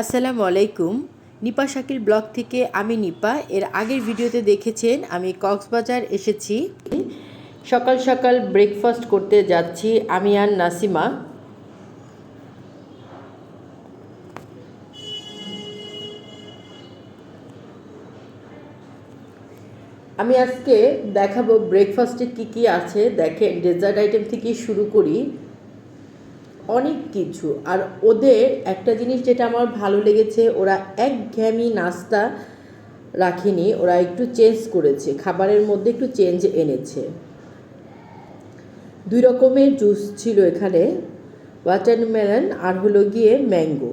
আসসালামু আলাইকুম। নিপা শাকির ব্লগ থেকে আমি নিপা। এর আগের ভিডিওতে দেখেছেন, আমি কক্সবাজার এসেছি। সকাল সকাল ব্রেকফাস্ট করতে যাচ্ছি আমি আর নাসিমা। আমি আজকে দেখাবো ব্রেকফাস্টে কি কি আছে। দেখেন ডেজার্ট আইটেম থেকে শুরু করি। অনেক কিছু। আর ওদের একটা জিনিস যেটা আমার ভালো লেগেছে, ওরা একঘেয়েমি নাস্তা রাখেনি, ওরা একটু চেঞ্জ করেছে, খাবারের মধ্যে একটু চেঞ্জ এনেছে। দুই রকমের জুস ছিল এখানে ওয়াটারমেলন আর হলো গিয়ে ম্যাঙ্গো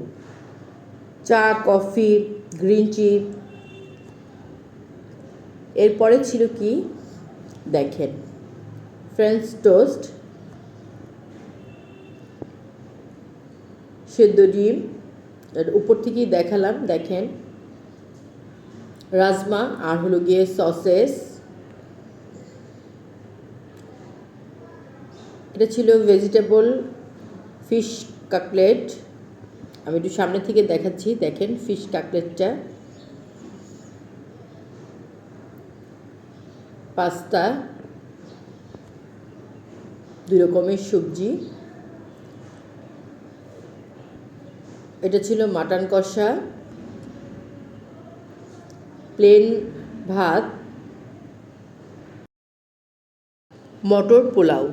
চা কফি গ্রিন টি এরপরে ছিল কি? দেখেন ফ্রেঞ্চ টোস্ট সেদ্ধ ডিম, এর উপর থেকেই দেখালাম, দেখেন। রাজমা, আর হলো গিয়ে সসেস। এটা ছিল ভেজিটেবল ফিশ কাকলেট আমি একটু সামনে থেকে দেখাচ্ছি, দেখেন ফিশ কাকলেটটা পাস্তা। দুই রকমের সবজি। এটা ছিল মাটন কষা প্লেন ভাত, মটর পোলাও।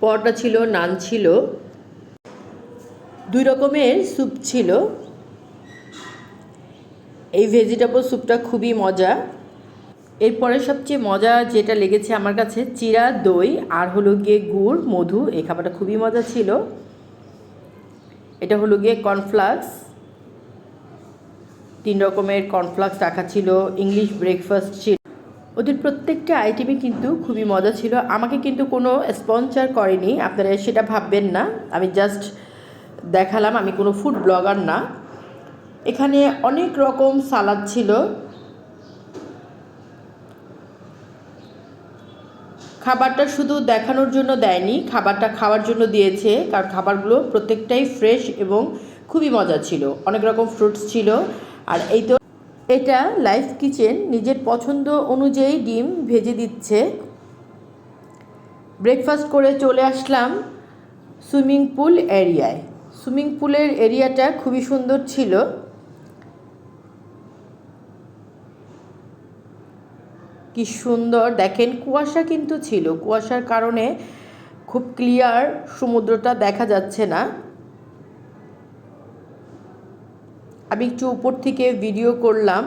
পরটা ছিল, নান ছিল, দুই রকমের স্যুপ ছিল। এই ভেজিটেবল স্যুপটা খুবই মজা। এরপরে সবচেয়ে মজা যেটা লেগেছে আমার কাছে, চিরা দই আর হলো গিয়ে গুড়, মধু। এই খাবারটা খুবই মজা ছিল। এটা হলো গিয়ে কর্নফ্লাক্স তিন রকমের কর্নফ্লাক্স রাখা ছিল ইংলিশ ব্রেকফাস্ট ছিল। ওদের প্রত্যেকটা আইটেমই কিন্তু খুবই মজা ছিল। আমাকে কিন্তু কোনো স্পন্সার করেনি, আপনারা সেটা ভাববেন না। আমি জাস্ট দেখালাম, আমি কোনো ফুড ব্লগার না। এখানে অনেক রকম সালাদ ছিল। খাবারটা শুধু দেখানোর জন্য দেয়নি, খাবারটা খাওয়ার জন্য দিয়েছে, কারণ খাবারগুলো প্রত্যেকটাই ফ্রেশ এবং খুবই মজা ছিল। অনেক রকম ফ্রুটস ছিল। আর এই তো এটা লাইফ কিচেন নিজের পছন্দ অনুযায়ী ডিম ভেজে দিচ্ছে। ব্রেকফাস্ট করে চলে আসলাম সুইমিং পুল এরিয়ায়। সুইমিং পুলের এরিয়াটা খুবই সুন্দর ছিল। কি সুন্দর। দেখেন, কুয়াশা কিন্তু ছিল। কুয়াশার কারণে খুব ক্লিয়ার সমুদ্রটা দেখা যাচ্ছে না। আমি একটু উপর থেকে ভিডিও করলাম।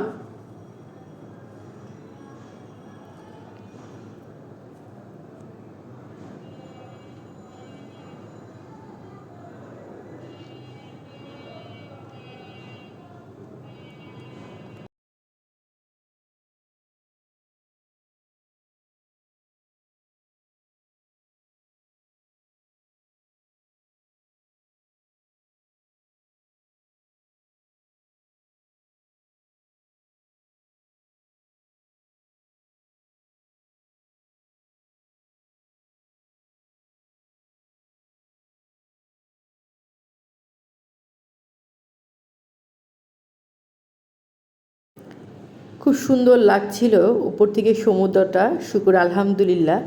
খুব সুন্দর লাগছিল উপর থেকে সমুদ্রটা। শুকুর, আলহামদুলিল্লাহ।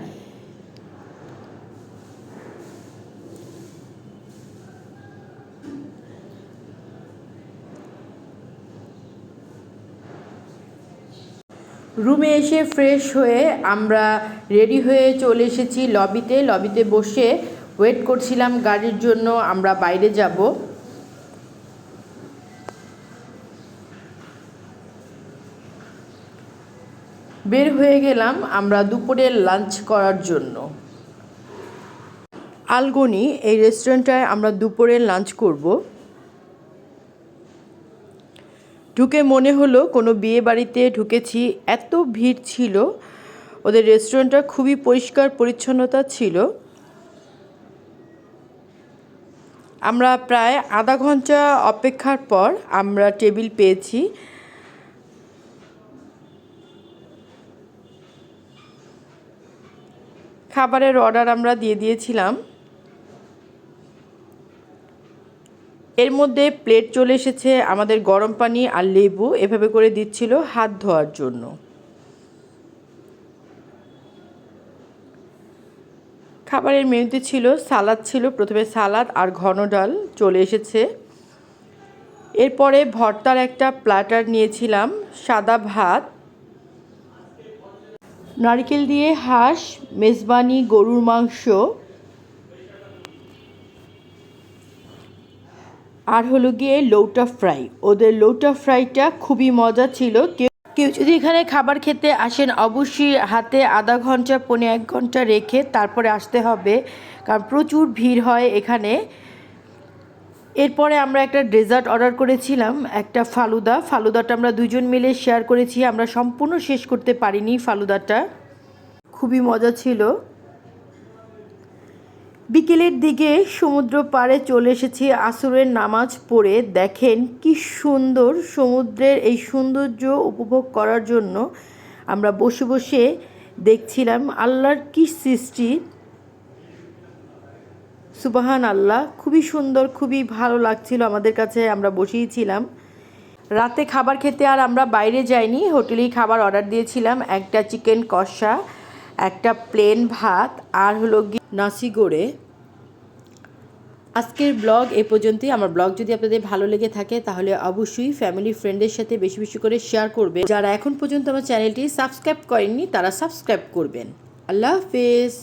রুমে এসে ফ্রেশ হয়ে আমরা রেডি হয়ে চলে এসেছি লবিতে। লবিতে বসে ওয়েট করছিলাম গাড়ির জন্য, আমরা বাইরে যাব। বের হয়ে গেলাম আমরা দুপুরের লাঞ্চ করার জন্য। আলগনি, এই রেস্টুরেন্টটায় আমরা দুপুরের লাঞ্চ করব। ঢুকে মনে হলো কোনো বিয়ে বাড়িতে ঢুকেছি, এত ভিড় ছিল। ওদের রেস্টুরেন্টটা খুবই পরিষ্কার পরিচ্ছন্নতা ছিল। আমরা প্রায় আধা ঘণ্টা অপেক্ষার পর আমরা টেবিল পেয়েছি। খাবারের অর্ডার আমরা দিয়ে দিয়েছিলাম। এর মধ্যে প্লেট চলে এসেছে আমাদের গরম পানি আর লেবু, এভাবে করে দিচ্ছিল হাত ধোয়ার জন্য। খাবারের মেনুতে ছিল সালাদ ছিল, প্রথমে সালাদ আর ঘন ডাল চলে এসেছে। এরপরে ভর্তার একটা প্ল্যাটার নিয়েছিলাম, সাদা ভাত নারকেল দিয়ে হাঁস, মেজবানি, গরুর মাংস আর হলো গিয়ে লৌটা ফ্রাই। ওদের লৌটা ফ্রাইটা খুবই মজা ছিল। কেউ কেউ যদি এখানে খাবার খেতে আসেন, অবশ্যই হাতে আধা ঘণ্টা, পৌনে এক ঘণ্টা রেখে তারপরে আসতে হবে। কারণ প্রচুর ভিড় হয় এখানে। এরপরে আমরা একটা ডেজার্ট অর্ডার করেছিলাম, একটা ফালুদা। ফালুদাটা আমরা দুজন মিলে শেয়ার করেছি, আমরা সম্পূর্ণ শেষ করতে পারিনি ফালুদাটা। খুবই মজা ছিল। বিকেলের দিকে সমুদ্র পাড়ে চলে এসেছি আসরের নামাজ পড়ে। দেখেন কি সুন্দর সমুদ্রের এই সৌন্দর্য উপভোগ করার জন্য আমরা বসে বসে দেখছিলাম আল্লাহর কি সৃষ্টি। সুবাহান আল্লাহ খুবই সুন্দর, খুবই ভালো লাগছিল আমাদের কাছে, আমরা বসেই ছিলাম রাতে খাবার খেতে আর আমরা বাইরে যাইনি, হোটেলেই খাবার অর্ডার দিয়েছিলাম, একটা চিকেন কষা, একটা প্লেন ভাত, আর হলো নাসি গোড়ে। আজকের ব্লগ এ পর্যন্তই, আমার ব্লগ যদি আপনাদের ভালো লেগে থাকে, তাহলে অবশ্যই ফ্যামিলি ফ্রেন্ডের সাথে বেশি বেশি করে শেয়ার করবে। যারা এখন পর্যন্ত আমার চ্যানেলটি সাবস্ক্রাইব করেননি, তারা সাবস্ক্রাইব করবেন। আল্লাহ হাফেজ।